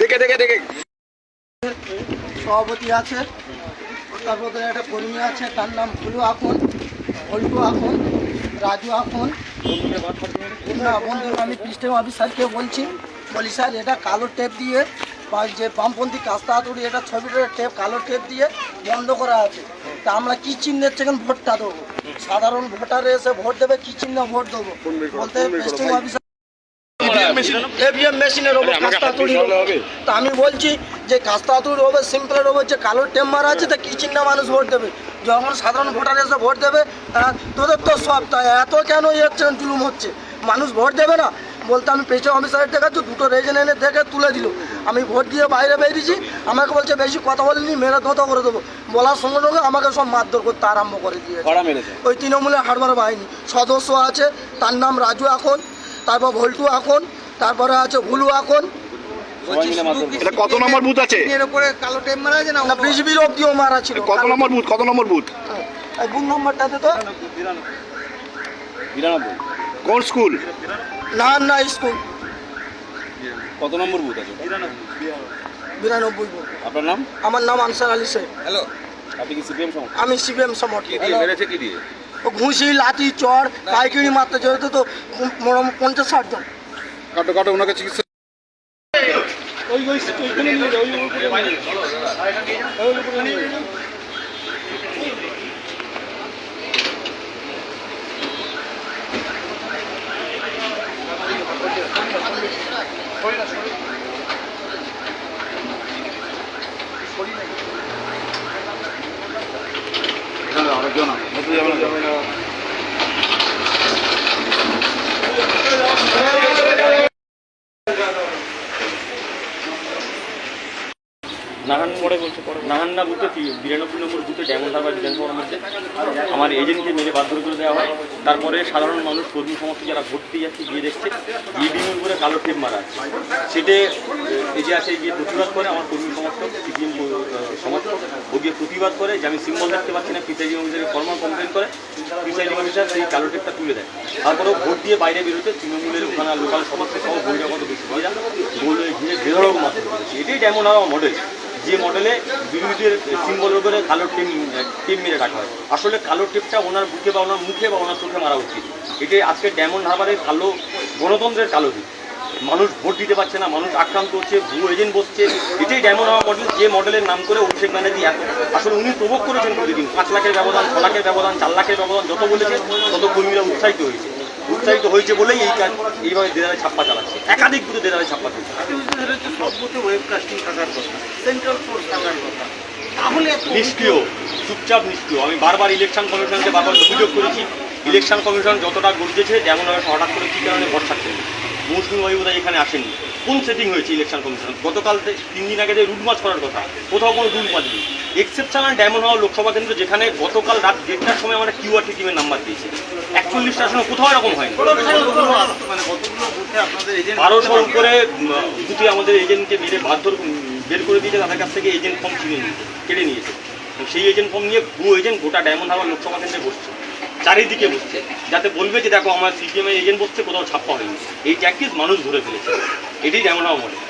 দেখে দেখে দেখে। সভাপতি আছে তারপরে একটা কর্মী আছে তার নাম ভুলু আখন ভল্টু আখন রাজু আখন না বন্ধু আমি পিস্টেম অফিসারকে বলছি বলি স্যার এটা কালো টেপ দিয়ে বা যে বামপন্থী কাস্তা হাতুড়ি এটা ছবিটার টেপ কালো টেপ দিয়ে বন্ধ করা আছে। তা আমরা কি চিহ্নের থেকে ভোটটা দেবো। সাধারণ ভোটারে এসে ভোট দেবে কি চিহ্ন ভোট দেবো? বলতে পিস্টেম অফিসার এভিএম মেশিনের ওপর কাস্তা হাতুড়ি তা আমি বলছি যে কাস্তা হাতুড়ির ওপর সিম্পলের ওপর যে কালো টেম মারা আছে তা কি চিহ্ন মানুষ ভোট দেবে? যখন সাধারণ ভোটার এসে ভোট দেবে তোদের তো সব তাই এত কেন ইয়ে হচ্ছে জুলুম হচ্ছে? মানুষ ভোট দেবে না? বলতে আমি পেছনে অফিসারের দেখাচ্ছি দুটো রেজেন এনে দেখে তুলে দিল। আমি ভোট দিয়ে বাইরে বেরিয়েছি আমাকে বলছে বেশি কথা বলিনি মেরে ধোতা করে দেবো। বলার সঙ্গে সঙ্গে আমাকে সব মারধর করতে আরম্ভ করে দিয়ে ওই তৃণমূলের হারবার বাহিনী। সদস্য আছে তার নাম রাজু এখন তারপর ভল্টু এখন তারপরে আছে ভুলু সবাই এটা কত নম্বর বুথ আছে? এর উপরে কালো টেপ মারা আছে না না বিজেপির অব্দিও মারা ছিল। কত নম্বর বুথ? কত নম্বর বুথ? বুথ নম্বরটাতে তো। কোন স্কুল? না না স্কুল। কত নম্বর বুথ আছে? বিরানব্বই বুথ। আপনার নাম? আমার নাম আনসার আলী শেখ। হ্যালো। আপনি কি সিপিএম সমর্থক? আমি সিপিএম সমর্থক। মেরেছে কি দিয়ে? ও ঘুষি লাঠি চড় পাইকিরি মারতে যেতে তো মোটামুটি পঞ্চাশ ষাট জন। কাটো কাটো ওনাকে চিকিৎসা আরেকজন ভেতরে যাবে না নাহান মোড়ে বলছে নাহান্না বুথে বিরানব্বই নম্বর বুথে ডায়মন্ড হারবার বিধানসভার মধ্যে আমার এজেন্টকে মেরে বাধ্য করে দেওয়া হয়। তারপরে সাধারণ মানুষ, কর্মী সমস্ত যারা ভোট দিয়ে যাচ্ছে, গিয়ে দেখছে ইভিএমের উপরে কালো টেপ মারা সেটে যে আছে, গিয়ে প্রতিবাদ করে আমার কর্মী সমর্থক, সিপিএম সমর্থক। ও গিয়ে প্রতিবাদ করে, যে আমি সিম্বল দেখতে পাচ্ছি না প্রিসাইডিং অফিসারকে ফর্মাল কমপ্লেন করে প্রিসাইডিং অফিসার সেই কালো টেপটা তুলে দেয়। তারপরেও ভোট দিয়ে বাইরে বেরোতে তৃণমূলের ওখানে লোকাল সদস্য সহ বহিরাগত ব্যক্তিরা বলে ঘিরে বেরোরকম করেছে এটাই ডায়মন্ড হারবার মডেল যে মডেলে বিরোধীদের সিম্বলের উপরে কালো টিম টিম মেরে রাখা হয়। আসলে কালো টিপটা ওনার বুকে বা ওনার মুখে বা ওনার চোখে মারা উচিত। এটাই আজকে ডায়মন্ড হারবারের কালো গণতন্ত্রের কালো দিক। মানুষ ভোট দিতে পারছে না, মানুষ আক্রান্ত হচ্ছে, ভুয়ো এজেন্ট বসছে। এটাই ডায়মন্ড হারবার মডেল যে মডেলের নাম করে অভিষেক ব্যানার্জি এত আসলে উনি প্রভোগ করেছেন প্রতিদিন। পাঁচ লাখের ব্যবধান, ছ লাখের ব্যবধান, চার লাখের ব্যবধান, যত বলেছে তত কর্মীরা উৎসাহিত হয়েছে। উৎসাহিত হয়েছে বলেই এই কাজ এইভাবে দেদারে ছাপ্পা চালাচ্ছে। একাধিক বুথে দেদারে ছাপ্পা চলছে নিষ্ক্রিয় চুপচাপ নিষ্ক্রিয়। আমি বারবার ইলেকশন কমিশনকে বারবার অভিযোগ করেছি। ইলেকশন কমিশন যতটা গর্জেছে যেমন হয়তো হঠাৎ করে কী কারণে ভোট থাকছে মুসলিম বাবুরা এখানে আসেনি কোন সেটিং হয়েছে ইলেকশন কমিশন গতকাল তিন দিন আগে যে রুট মার্চ করার কথা কোথাও কোনো রুট মার্চ নেই। এক্সেপশনাল ডায়মন্ড হওয়ার লোকসভা কেন্দ্র, যেখানে গতকাল রাত দেড়টার সময় আমরা কিউআরটি টিমের নাম্বার দিয়েছি একচল্লিশটা আসনে কোথাও এরকম হয়নি। বারোশোর উপরে বুথে আমাদের এজেন্টকে মেরে বাধ্য বের করে দিয়েছে, তাদের কাছ থেকে এজেন্ট ফর্ম কিনে নিয়েছে, কেড়ে নিয়েছে। সেই এজেন্ট ফর্ম নিয়ে ভুয়ো এজেন্ট গোটা ডায়মন্ড হারবার লোকসভা কেন্দ্রে বসছে। চারিদিকে বসছে। যাতে বলবে যে, দেখো, আমার সিপিএমের এজেন্ট বসছে, কোথাও ছাপ্পা হয়নি। এই ট্যাকটিস মানুষ ধরে ফেলেছে। এটাই ডায়মন্ড হারবার মডেল